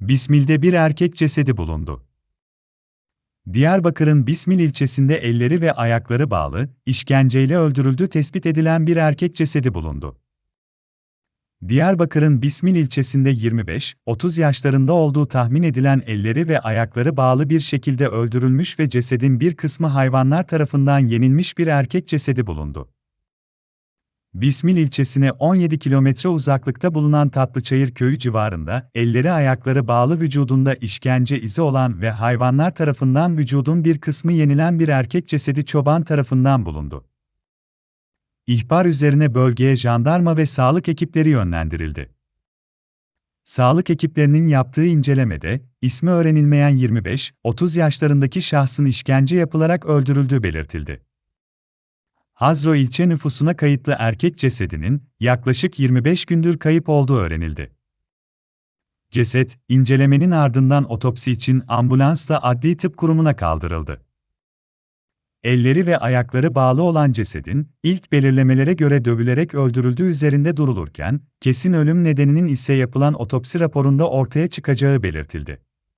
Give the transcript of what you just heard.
Bismil'de bir erkek cesedi bulundu. Diyarbakır'ın Bismil ilçesinde elleri ve ayakları bağlı, işkenceyle öldürüldüğü tespit edilen bir erkek cesedi bulundu. Diyarbakır'ın Bismil ilçesinde 25-30 yaşlarında olduğu tahmin edilen elleri ve ayakları bağlı bir şekilde öldürülmüş ve cesedin bir kısmı hayvanlar tarafından yenilmiş bir erkek cesedi bulundu. Bismil ilçesine 17 kilometre uzaklıkta bulunan Tatlıçayır köyü civarında, elleri ayakları bağlı vücudunda işkence izi olan ve hayvanlar tarafından vücudun bir kısmı yenilen bir erkek cesedi çoban tarafından bulundu. İhbar üzerine bölgeye jandarma ve sağlık ekipleri yönlendirildi. Sağlık ekiplerinin yaptığı incelemede, ismi öğrenilmeyen 25-30 yaşlarındaki şahsın işkence yapılarak öldürüldüğü belirtildi. Hazro ilçe nüfusuna kayıtlı erkek cesedinin yaklaşık 25 gündür kayıp olduğu öğrenildi. Ceset, incelemenin ardından otopsi için ambulansla adli tıp kurumuna kaldırıldı. Elleri ve ayakları bağlı olan cesedin, ilk belirlemelere göre dövülerek öldürüldüğü üzerinde durulurken, kesin ölüm nedeninin ise yapılan otopsi raporunda ortaya çıkacağı belirtildi.